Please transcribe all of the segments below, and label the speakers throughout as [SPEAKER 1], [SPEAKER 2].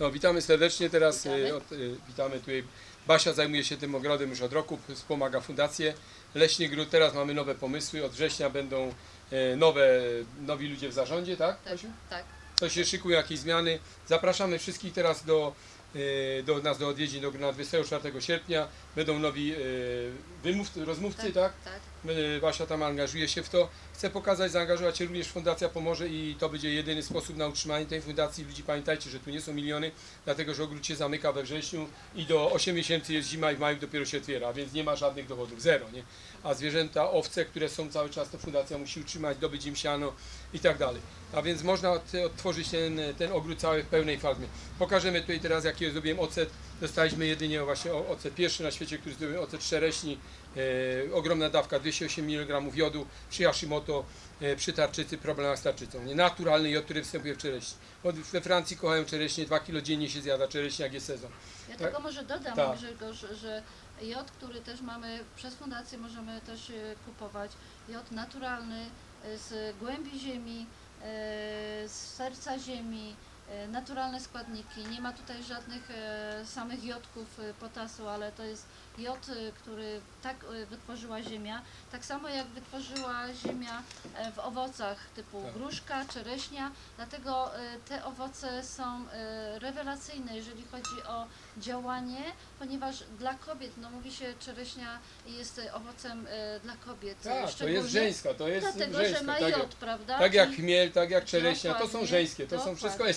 [SPEAKER 1] No, witamy serdecznie teraz.
[SPEAKER 2] Witamy.
[SPEAKER 1] y, Od, y, witamy tutaj. Basia zajmuje się tym ogrodem już od roku, wspomaga fundację. Leśny Gród, teraz mamy nowe pomysły. Od września będą e, nowe, nowi ludzie w zarządzie, tak?
[SPEAKER 2] Tak,
[SPEAKER 1] Basiu?
[SPEAKER 2] tak.
[SPEAKER 1] To się szykują jakieś zmiany. Zapraszamy wszystkich teraz do, do nas do odwiedzin do, na 24 sierpnia. Będą nowi wymów, rozmówcy, tak?
[SPEAKER 2] tak.
[SPEAKER 1] E, Basia tam angażuje się w to. Chcę pokazać, zaangażować się również Fundacja Pomoże i to będzie jedyny sposób na utrzymanie tej fundacji. Ludzi pamiętajcie, że tu nie są miliony, dlatego że ogród się zamyka we wrześniu i do 8 miesięcy jest zima i w maju dopiero się otwiera, więc nie ma żadnych dochodów, zero, nie? A zwierzęta, owce, które są cały czas, to fundacja musi utrzymać, dobyć im siano i tak dalej. A więc można od- odtworzyć ten, ten ogród cały w pełnej formie. Pokażemy tutaj teraz, jaki zrobiłem ocet. Dostaliśmy jedynie właśnie ocet pierwszy na świecie, który zrobiłem ocet szczereśni. E, ogromna dawka, 208 mg jodu przy Hashimoto, e, przy tarczycy, problemach z tarczycą. Nie? Naturalny jod, który występuje w czereśni. We Francji kochają czereśnie, 2 kg dziennie się zjada czereśnie, jak jest sezon.
[SPEAKER 2] Ja
[SPEAKER 1] Tak.
[SPEAKER 2] tylko może dodam,
[SPEAKER 1] Tak.
[SPEAKER 2] Grzegorz, że jod, który też mamy przez fundację możemy też e, kupować, jod naturalny e, z głębi ziemi, z serca ziemi, naturalne składniki. Nie ma tutaj żadnych e, samych jodków e, potasu, ale to jest jod, e, który tak e, wytworzyła ziemia, tak samo jak wytworzyła ziemia e, w owocach typu
[SPEAKER 1] Tak.
[SPEAKER 2] gruszka, czereśnia, dlatego e, te owoce są e, rewelacyjne, jeżeli chodzi o działanie, ponieważ dla kobiet, no mówi się czereśnia jest e, owocem e, dla kobiet. e,
[SPEAKER 1] Tak, to jest żeńska, to jest
[SPEAKER 2] Dlatego,
[SPEAKER 1] żeńska.
[SPEAKER 2] że ma
[SPEAKER 1] tak,
[SPEAKER 2] jod,
[SPEAKER 1] jak,
[SPEAKER 2] prawda?
[SPEAKER 1] tak jak chmiel, tak jak czereśnia, to są
[SPEAKER 2] Dokładnie,
[SPEAKER 1] żeńskie, to są wszystko
[SPEAKER 2] dokładnie.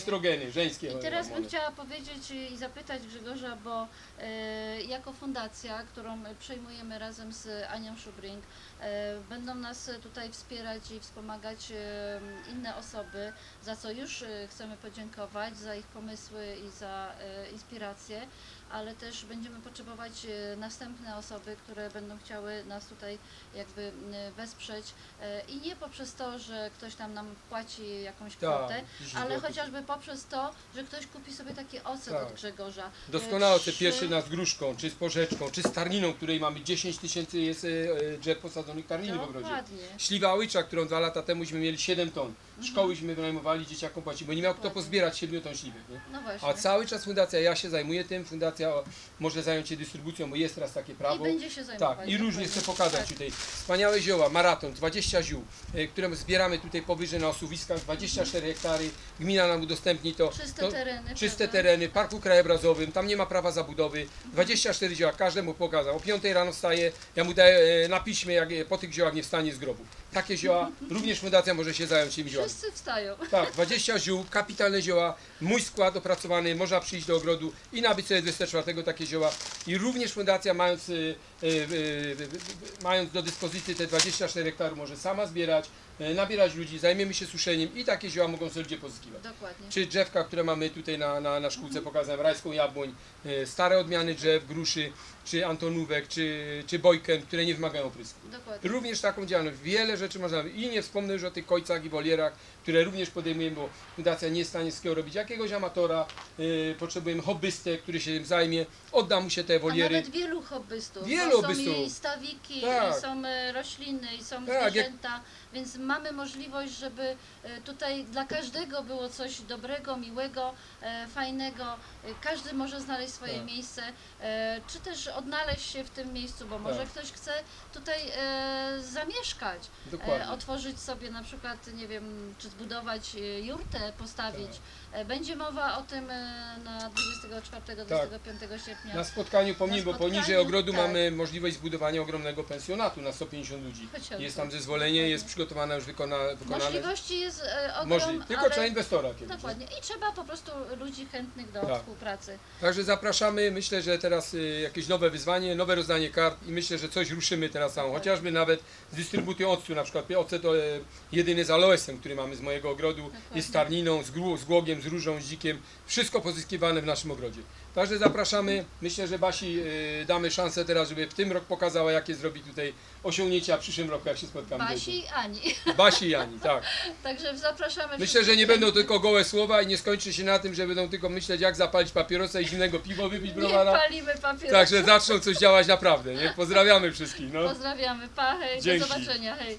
[SPEAKER 1] Żeńskie.
[SPEAKER 2] I teraz bym chciała powiedzieć i zapytać Grzegorza, bo e, jako fundacja, którą przejmujemy razem z Anią Szubring, e, będą nas tutaj wspierać i wspomagać e, inne osoby, za co już e, chcemy podziękować, za ich pomysły i za e, inspirację, ale też będziemy potrzebować e, następne osoby, które będą chciały nas tutaj jakby wesprzeć e, i nie poprzez to, że ktoś tam nam płaci jakąś kwotę,
[SPEAKER 1] Tak, 10
[SPEAKER 2] ale chociażby poprzez to, że ktoś kupi sobie taki ocet
[SPEAKER 1] Tak.
[SPEAKER 2] od Grzegorza. E,
[SPEAKER 1] ocet
[SPEAKER 2] trzy-
[SPEAKER 1] pierwszy na z gruszką, czy z porzeczką, czy z tarniną, której mamy 10 tysięcy jest e, e, drzew posadzonych tarniny w ogrodzie.
[SPEAKER 2] Dokładnie.
[SPEAKER 1] Śliwa łycza, którą dwa lata temuśmy mieli 7 ton.
[SPEAKER 2] Mhm.
[SPEAKER 1] Szkołyśmy wynajmowali, dzieciakom płacili, bo nie miał kto
[SPEAKER 2] Dokładnie.
[SPEAKER 1] pozbierać 7 ton śliwek. Nie?
[SPEAKER 2] No właśnie.
[SPEAKER 1] A cały czas fundacja, ja się zajmuję tym, fundacja może zająć się dystrybucją, bo jest teraz takie
[SPEAKER 2] I
[SPEAKER 1] prawo.
[SPEAKER 2] będzie się zajmować.
[SPEAKER 1] Tak, i różnie chcę
[SPEAKER 2] dokładnie.
[SPEAKER 1] pokazać
[SPEAKER 2] Tak.
[SPEAKER 1] tutaj. Wspaniałe zioła, maraton, 20 ziół, e, które zbieramy tutaj powyżej na osuwiskach, 24 hektary, gmina nam udostępni to.
[SPEAKER 2] Czyste
[SPEAKER 1] to
[SPEAKER 2] tereny.
[SPEAKER 1] czyste
[SPEAKER 2] prawda?
[SPEAKER 1] tereny, parku krajobrazowym, tam nie ma prawa zabudowy, 24 zioła, każdemu pokazał. O 5 rano wstaje, ja mu daję e, na piśmie, jak po tych ziołach nie wstanie z grobu. Takie zioła, również fundacja może się zająć tymi ziołami.
[SPEAKER 2] Wszyscy wstają.
[SPEAKER 1] Tak, 20 ziół, kapitalne zioła, mój skład opracowany, można przyjść do ogrodu i nabyć sobie 24 takie zioła. I również fundacja mając, y, y, y, mając do dyspozycji te 24 hektarów może sama zbierać, nabierać ludzi, zajmiemy się suszeniem i takie zioła mogą sobie ludzie pozyskiwać.
[SPEAKER 2] Dokładnie.
[SPEAKER 1] Czy drzewka, które mamy tutaj na, na, na szkółce, pokazałem rajską jabłoń, stare odmiany drzew, gruszy, czy antonówek, czy, czy bojken, które nie wymagają oprysku.
[SPEAKER 2] Dokładnie.
[SPEAKER 1] Również taką działalność. Wiele rzeczy można. I nie wspomnę już o tych kojcach i wolierach, które również podejmujemy, bo fundacja nie jest w stanie z robić. Jakiegoś amatora, potrzebujemy hobbystę, który się tym zajmie, odda mu się te
[SPEAKER 2] A
[SPEAKER 1] woliery.
[SPEAKER 2] nawet wielu hobbystów.
[SPEAKER 1] Wielu
[SPEAKER 2] bo
[SPEAKER 1] hobbystów.
[SPEAKER 2] Są i stawiki,
[SPEAKER 1] Tak.
[SPEAKER 2] i są e, rośliny, i są
[SPEAKER 1] Tak, jak-
[SPEAKER 2] zwierzęta, więc mamy możliwość, żeby e, tutaj dla każdego było coś dobrego, miłego, e, fajnego. Każdy może znaleźć swoje
[SPEAKER 1] Tak.
[SPEAKER 2] miejsce, czy też odnaleźć się w tym miejscu, bo może
[SPEAKER 1] Tak.
[SPEAKER 2] ktoś chce tutaj zamieszkać.
[SPEAKER 1] Dokładnie.
[SPEAKER 2] Otworzyć sobie na przykład, nie wiem, czy zbudować jurtę, postawić.
[SPEAKER 1] Tak.
[SPEAKER 2] Będzie mowa o tym na 24-25 sierpnia.
[SPEAKER 1] Na spotkaniu pomimo, bo
[SPEAKER 2] spotkaniu,
[SPEAKER 1] poniżej ogrodu
[SPEAKER 2] tak.
[SPEAKER 1] mamy możliwość zbudowania ogromnego pensjonatu na 150 ludzi.
[SPEAKER 2] Chociażby.
[SPEAKER 1] Jest tam zezwolenie, jest przygotowane, już wykona, wykonane.
[SPEAKER 2] Możliwości jest e, ogrom,
[SPEAKER 1] Możli- Tylko
[SPEAKER 2] ale...
[SPEAKER 1] trzeba inwestora kiedyś.
[SPEAKER 2] Dokładnie. I trzeba po prostu ludzi chętnych do
[SPEAKER 1] Tak.
[SPEAKER 2] współpracy.
[SPEAKER 1] Także zapraszamy. Myślę, że teraz y, jakieś nowe wyzwanie, nowe rozdanie kart i myślę, że coś ruszymy teraz samą. Chociażby nawet z dystrybucją octu, na przykład ocet e, jedyny z aloesem, który mamy z mojego ogrodu,
[SPEAKER 2] Dokładnie.
[SPEAKER 1] jest z tarniną, z, gru, z głogiem, z różą, z dzikiem. Wszystko pozyskiwane w naszym ogrodzie. Także zapraszamy. Myślę, że Basi y, damy szansę teraz, żeby w tym roku pokazała, jakie zrobi tutaj osiągnięcia w przyszłym roku, jak się spotkamy.
[SPEAKER 2] Basi i Ani.
[SPEAKER 1] Basi i Ani, tak.
[SPEAKER 2] Także zapraszamy
[SPEAKER 1] Myślę, że nie będą tylko gołe słowa i nie skończy się na tym, że będą tylko myśleć, jak zapalić papierosa i zimnego piwo wypić
[SPEAKER 2] Nie
[SPEAKER 1] browara.
[SPEAKER 2] palimy papierosów.
[SPEAKER 1] Także zaczną coś działać naprawdę, nie? Pozdrawiamy wszystkich, no.
[SPEAKER 2] Pozdrawiamy. Pa, hej.
[SPEAKER 1] Dzięki.
[SPEAKER 2] Do zobaczenia. Hej.